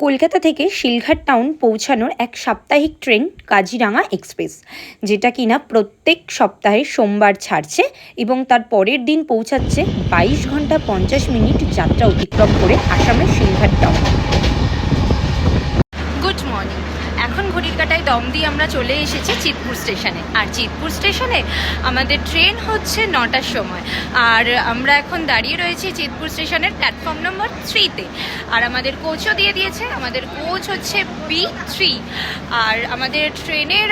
কলকাতা থেকে শিলঘাট টাউন পৌঁছানোর এক সাপ্তাহিক ট্রেন কাজিরাঙা এক্সপ্রেস, যেটা কিনা প্রত্যেক সপ্তাহে সোমবার ছাড়ছে এবং তার পরের দিন পৌঁছাচ্ছে বাইশ ঘণ্টা পঞ্চাশ মিনিট যাত্রা অতিক্রম করে আসামের শিলঘাট টাউন গুড মর্নিং এখন ঘড়ির কাটায় দম দিয়ে আমরা চলে এসেছি চিতপুর স্টেশনে। আর চিতপুর স্টেশনে আমাদের ট্রেন হচ্ছে নটার সময়। আর আমরা এখন দাঁড়িয়ে রয়েছি চিতপুর স্টেশনের প্ল্যাটফর্ম নম্বর থ্রিতে। আর আমাদের কোচও দিয়ে দিয়েছে। আমাদের কোচ হচ্ছে বি থ্রি আর আমাদের ট্রেনের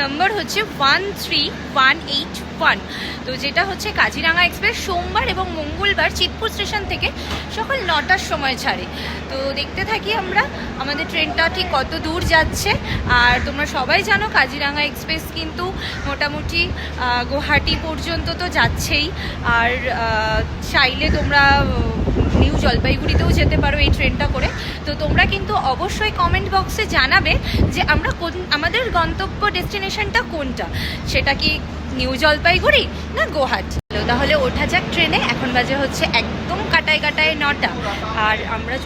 নম্বর হচ্ছে one three one eight one. তো যেটা হচ্ছে কাজিরাঙা এক্সপ্রেস সোমবার এবং মঙ্গলবার চিতপুর স্টেশন থেকে সকাল নটার সময় ছাড়ে। তো দেখতে থাকি আমরা, আমাদের ট্রেনটা ঠিক কত দূর যাচ্ছে। আর তোমরা সবাই জানো কাজিরাঙা এক্সপ্রেস কিন্তু মোটামুটি গুয়াহাটি পর্যন্ত তো যাচ্ছেই। আর চাইলে তোমরা নিউ জলপাইগুড়িতেও যেতে পারো এই ট্রেনটা করে। তো তোমরা কিন্তু অবশ্যই কমেন্ট বক্সে জানাবে যে আমরা কোন, আমাদের গন্তব্য ডেস্টিনেশনটা কোনটা? সেটা কি নিউ জলপাইগুড়ি না গোহাট তাহলে ওঠা যাক ট্রেনে, এখন বাজে হচ্ছে একদম কাটায় কাটায় নটা। আর আমরা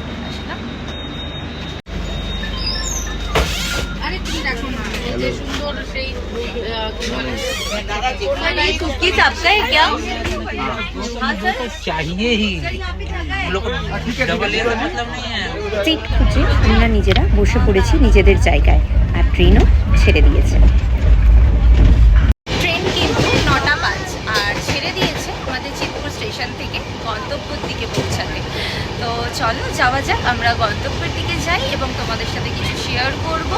যে সুন্দর সেই আহ, কি বলে कुकी चापता है क्या तो चाहिए ही हम लोग को डबल एयर का मतलब नहीं है সিট খুঁজে আমরা নিজেরা বসে পড়েছি নিজেদের জায়গায় আর ট্রেনও ছেড়ে দিয়েছে ট্রেন কিন্তু নটা পাঁচ আর ছেড়ে দিয়েছে আমাদের চিতপুর স্টেশন থেকে গন্তব্যের দিকে পৌঁছাতে তো চলো যাওয়া যাক আমরা গন্তব্যের দিকে যাই এবং তোমাদের সাথে কিছু শেয়ার করব।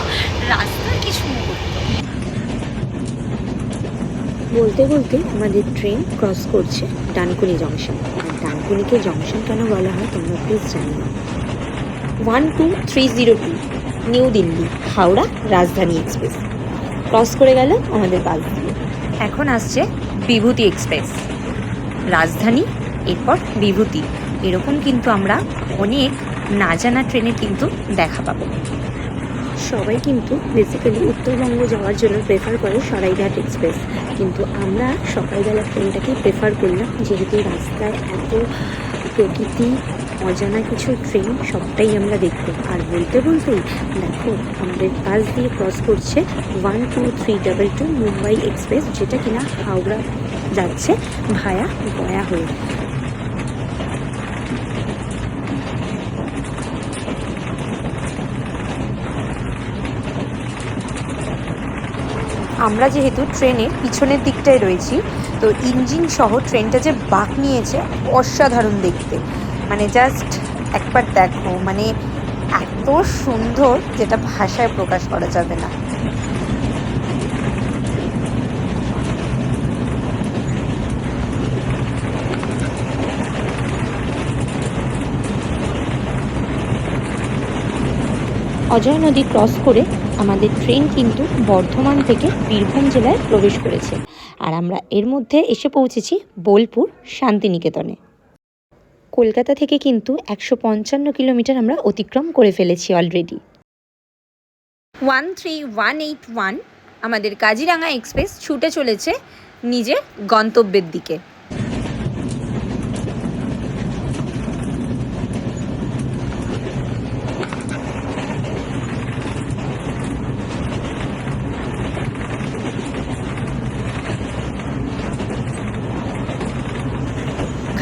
রাস্তার কিছু মুহূর্ত। বলতে বলতে আমাদের ট্রেন ক্রস করছে ডানকুনি জংশন আর ডানকুনিকে জংশন কেন বলা হয় তোমরা প্লিজ জানিও one two three zero two new Delhi Howrah, Rajdhani express cross করে গেল আমাদের বাস দিয়ে। এখন আসছে বিভূতি এক্সপ্রেস রাজধানী, এরপর বিভূতি। এরকম কিন্তু আমরা অনেক না জানা ট্রেনে কিন্তু দেখা পাবো। সবাই কিন্তু বেসিক্যালি উত্তরবঙ্গ যাওয়ার জন্য প্রেফার করে সরাইঘাট এক্সপ্রেস কিন্তু আমরা সকালবেলা ট্রেনটাকেই প্রেফার করলাম যেহেতু রাস্তায় এত প্রকৃতি, অজানা কিছু ট্রেন সবটাই আমরা দেখব। আর বলতে বলতেই, দেখো, আমাদের পাশ দিয়ে ক্রস করছে one two three double two Mumbai express যেটা কিনা হাওড়া যাচ্ছে ভায়া গয়া হয়ে। আমরা যেহেতু ট্রেনের পিছনের দিকটায় রয়েছি, তো ইঞ্জিন সহ ট্রেনটা যে বাঁক নিয়েছে অসাধারণ দেখতে। মানে জাস্ট একবার দেখো মানে এত সুন্দর যেটা ভাষায় প্রকাশ করা যাবে না। অজয় নদী ক্রস করে আমাদের ট্রেন কিন্তু বর্ধমান থেকে বীরভূম জেলায় প্রবেশ করেছে। আর আমরা এর মধ্যে এসে পৌঁছেছি বোলপুর শান্তিনিকেতনে। কলকাতা থেকে কিন্তু একশো পঞ্চান্ন কিলোমিটার আমরা অতিক্রম করে ফেলেছি already one three one eight one আমাদের কাজিরাঙা এক্সপ্রেস ছুটে চলেছে নিজের গন্তব্যের দিকে।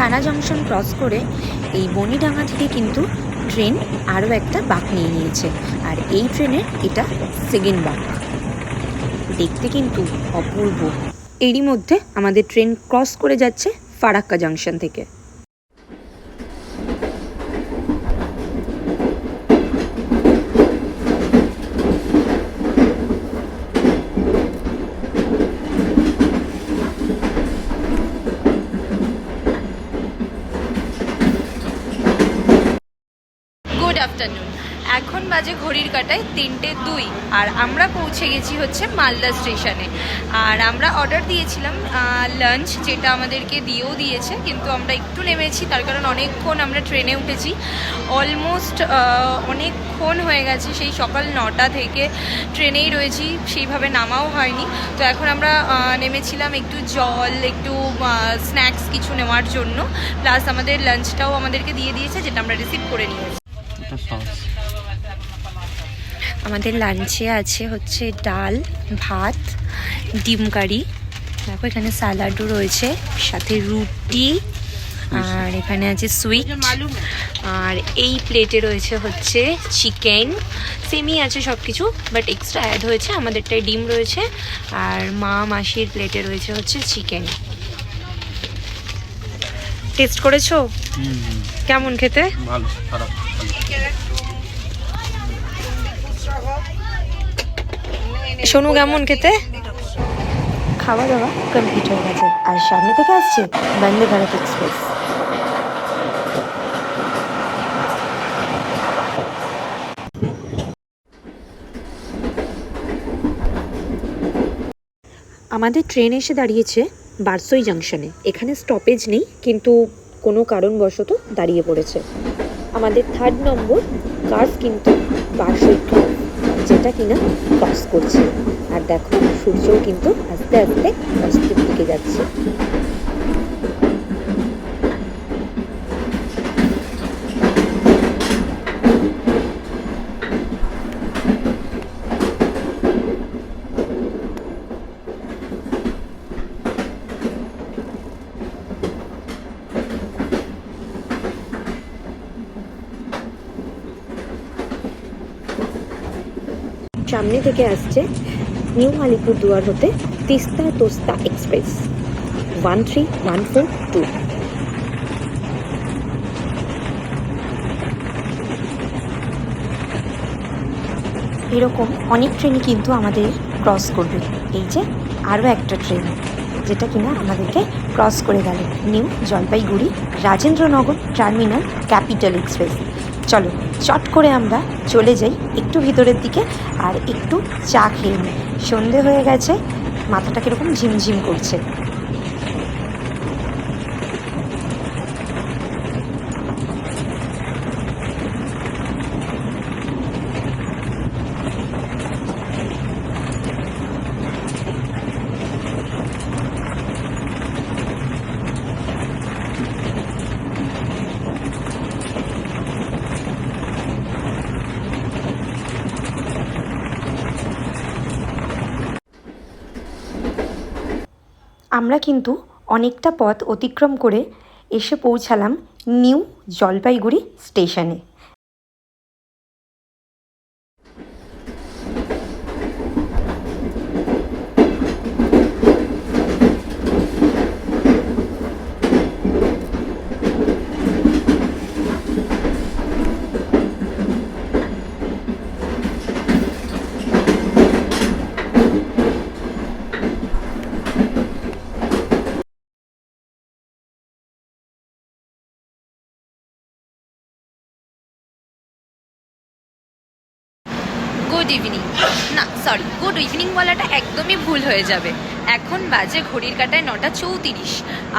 খানা জংশন ক্রস করে এই বনিডাঙ্গা থেকে কিন্তু ট্রেন আরও একটা বাঁক নিয়ে নিয়েছে। আর এই ট্রেনের এটা সেকেন্ড বাঁক। দেখতে কিন্তু অপূর্ব। এরই মধ্যে আমাদের ট্রেন ক্রস করে যাচ্ছে ফারাক্কা জাংশন থেকে গুড আফটারনুন এখন বাজে ঘড়ির কাটায় তিনটে দুই, আর আমরা পৌঁছে গেছি হচ্ছে মালদা স্টেশনে। আর আমরা অর্ডার দিয়েছিলাম লাঞ্চ যেটা আমাদেরকে দিয়েও দিয়েছে, কিন্তু আমরা একটু নেমেছি, তার কারণ অনেকক্ষণ আমরা ট্রেনে উঠেছি। অলমোস্ট অনেকক্ষণ হয়ে গেছে, সেই সকাল নটা থেকে ট্রেনেই রয়েছি, সেইভাবে নামাও হয়নি। তো এখন আমরা নেমেছিলাম একটু জল, একটু স্ন্যাক্স কিছু নেওয়ার জন্য। প্লাস আমাদের লাঞ্চটাও আমাদেরকে দিয়ে দিয়েছে, যেটা আমরা রিসিভ করে নিয়েছি। সস আমাদের লাঞ্চে আছে হচ্ছে ডাল ভাত ডিম কারি। দেখো এখানে স্যালাডও রয়েছে সাথে রুটি আর এখানে আছে সুইট আর এই প্লেটে রয়েছে হচ্ছে চিকেন সেমই আছে সব কিছু বাট এক্সট্রা অ্যাড হয়েছে আমাদেরটায় ডিম রয়েছে আর মা মাসির প্লেটে রয়েছে হচ্ছে চিকেন টেস্ট করেছ? কেমন খেতে? ভালো খারাপ সোনু কেমন খেতে? খাওয়া দাওয়া কমপ্লিট হয়ে গেছে। আর সামনে থেকে আসছে বন্দে ভারত এক্সপ্রেস আমাদের ট্রেন এসে দাঁড়িয়েছে বারসই জাংশনে এখানে স্টপেজ নেই কিন্তু কোনো কারণবশত দাঁড়িয়ে পড়েছে। আমাদের থার্ড নম্বর কার্ভ কিন্তু বারসই। যেটা কিনা ক্রস করছে। আর দেখো সূর্যও কিন্তু আস্তে আস্তে অস্তের দিকে যাচ্ছে। সামনে থেকে আসছে নিউ আলিপুর দুয়ার হতে Teesta তোস্তা express. One three, one four, two. এরকম অনেক ট্রেনই কিন্তু আমাদের ক্রস করবে। এই যে আরও একটা ট্রেন, যেটা কিনা আমাদেরকে ক্রস করে গেল। New Jalpaiguri, Rajendranagar terminal capital express চলো, চট করে আমরা চলে যাই একটু ভিতরের দিকে আর একটু চা খেয়ে নিই। সন্ধে হয়ে গেছে, মাথাটা কীরকম ঝিমঝিম করছে। আমরা কিন্তু অনেকটা পথ অতিক্রম করে এসে পৌঁছালাম নিউ জলপাইগুড়ি স্টেশনে। গুড ইভিনিং না সরি গুড ইভিনিং বলাটা একদমই ভুল হয়ে যাবে। এখন বাজে ঘড়ির কাটায় নটা চৌত্রিশ।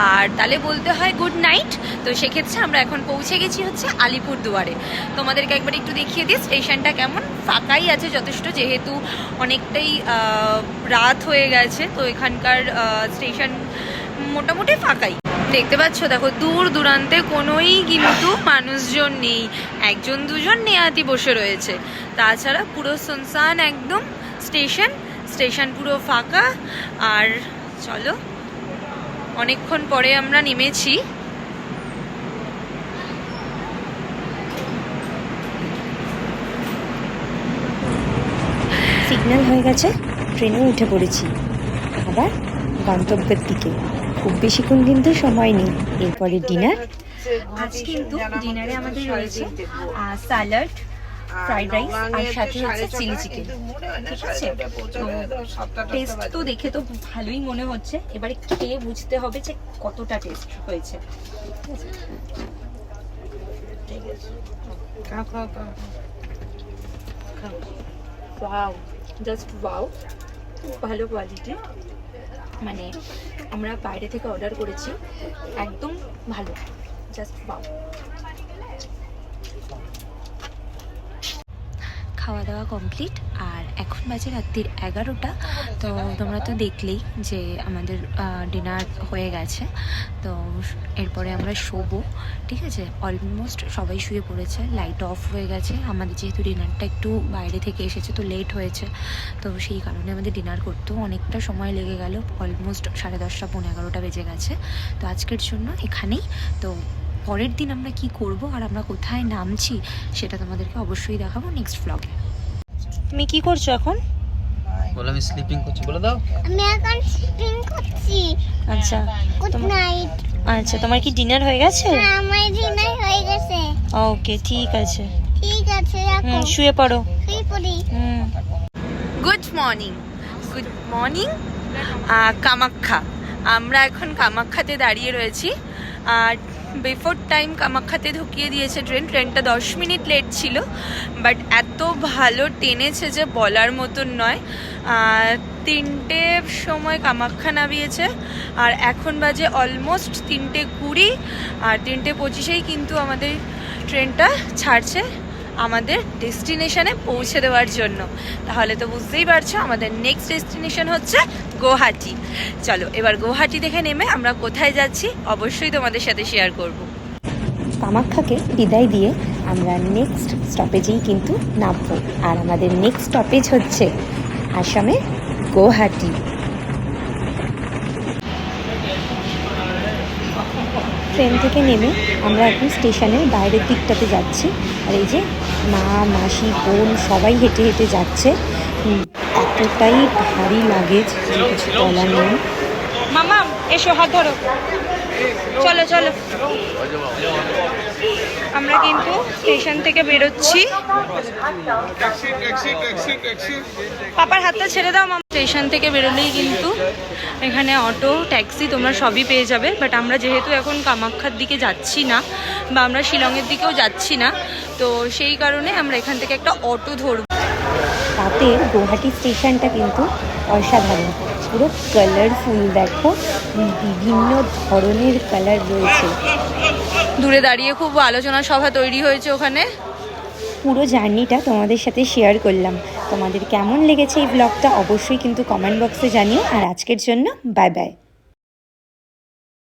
আর তাহলে বলতে হয় গুড নাইট তো সেক্ষেত্রে আমরা এখন পৌঁছে গেছি হচ্ছে আলিপুর দুয়ারে। তোমাদেরকে একবার একটু দেখিয়ে দিই, স্টেশনটা কেমন? ফাঁকাই আছে যথেষ্ট, যেহেতু অনেকটাই রাত হয়ে গেছে, তো এখানকার স্টেশন মোটামুটি ফাঁকাই। দেখতে পাচ্ছ? দেখো, দূর দূরান্তে কোনোই কিন্তু মানুষজন নেই। একজন, দুজন নেয়াতি বসে রয়েছে। তাছাড়া পুরো সুনসান একদম স্টেশন। স্টেশন পুরো ফাঁকা। আর চলো, অনেকক্ষণ পরে আমরা নেমেছি। সিগন্যাল হয়ে গেছে ট্রেনে উঠে পড়েছি। আবার গন্তব্যের দিকে। খুব বেশিক্ষণ কিন্তু সময় নেই। এরপরে ডিনার আজ কিন্তু ডিনারে আমাদের রয়েছে স্যালাড ফ্রাইড রাইস আর সাথে হচ্ছে চিলি চিকেন ঠিক আছে? তো টেস্ট তো দেখে তো ভালোই মনে হচ্ছে। এবারে খেয়ে বুঝতে হবে যে কতটা টেস্ট হয়েছে। ওয়াও জাস্ট ওয়াও ভালো কোয়ালিটি মানে আমরা বাইরে থেকে অর্ডার করেছি। একদম ভালো। জাস্ট ওয়াও খাওয়া দাওয়া কমপ্লিট আর এখন বাজে রাত্রির এগারোটা। তো তোমরা তো দেখলেই যে আমাদের ডিনার হয়ে গেছে। তো এরপরে আমরা শোবো, ঠিক আছে? অলমোস্ট সবাই শুয়ে পড়েছে লাইট অফ হয়ে গেছে। আমাদের যেহেতু ডিনারটা একটু বাইরে থেকে এসেছে, তো লেট হয়েছে। তো সেই কারণে আমাদের ডিনার করতেও অনেকটা সময় লেগে গেল। অলমোস্ট সাড়ে দশটা পনেরো এগারোটা বেজে গেছে। তো আজকের জন্য এখানেই। তো পরের দিন আমরা কি করব আর আমরা কোথায় নামছি সেটা তোমাদেরকে অবশ্যই দেখাবো নেক্সট ব্লগে তুমি কি করছ এখন? বলে আমি স্লিপিং করছি বলে দাও। আমি এখন স্পিন করছি। আচ্ছা গুড নাইট আচ্ছা তোমার কি ডিনার হয়ে গেছে? হ্যাঁ আমার ডিনার হয়ে গেছে। ওকে ঠিক আছে। ঠিক আছে রাখো। হুম শুয়ে পড়ো। শুয়ে পড়ি। হুম। Good morning good morning Kamakhya. আমরা এখন কামাখ্যাতে দাঁড়িয়ে রয়েছি। আর বিফোর টাইম কামাখ্যাতে ঢুকিয়ে দিয়েছে ট্রেন ট্রেনটা দশ মিনিট লেট ছিল বাট এত ভালো টেনেছে যে বলার মতন নয়। তিনটে সময় কামাখ্যা নামিয়েছে, আর এখন বাজে অলমোস্ট তিনটে কুড়ি, আর তিনটে পঁচিশেই কিন্তু আমাদের ট্রেনটা ছাড়ছে আমাদের ডেস্টিনেশনে পৌঁছে দেওয়ার জন্য। তাহলে তো বুঝতেই পারছ, আমাদের নেক্সট ডেস্টিনেশন হচ্ছে গুয়াহাটি। চলো, এবার গুয়াহাটি থেকে নেমে আমরা কোথায় যাচ্ছি অবশ্যই তোমাদের সাথে শেয়ার করব। কামাখ্যাকে বিদায় দিয়ে আমরা নেক্সট স্টপেজেই কিন্তু নামবো। আর আমাদের নেক্সট স্টপেজ হচ্ছে আসামে গুয়াহাটি। ট্রেন থেকে নেমে আমরা এখন স্টেশনের বাইরের দিকটাতে যাচ্ছি। আর এই যে মা, মাসি, বোন সবাই হেঁটে হেঁটে যাচ্ছে। এতটাই ভারী লাগেজ কিছু বলার নেই। মামা, এসো, হাত ধরো। চলো চলো। আমরা কিন্তু স্টেশন থেকে বেরোচ্ছি। পাপার হাতটা ছেড়ে দাও, মামা। স্টেশন থেকে বেরোলেই কিন্তু এখানে অটো ট্যাক্সি তোমরা সবই পেয়ে যাবে। বাট আমরা যেহেতু এখন কামাখ্যার দিকে যাচ্ছি না, বা আমরা শিলংয়ের দিকেও যাচ্ছি না, তো সেই কারণে আমরা এখান থেকে একটা অটো ধরব। রাতের গুয়াহাটি স্টেশনটা কিন্তু অসাধারণ। পুরো কালারফুল দেখো বিভিন্ন ধরনের কালার রয়েছে। দূরে দাঁড়িয়ে খুব আলোচনা সভা তৈরি হয়েছে ওখানে। পুরো জার্নিটা তোমাদের সাথে শেয়ার করলাম। তোমাদের কেমন লেগেছে এই ব্লগটা অবশ্যই কিন্তু কমেন্ট বক্সে জানিও। আর আজকের জন্য বাই বাই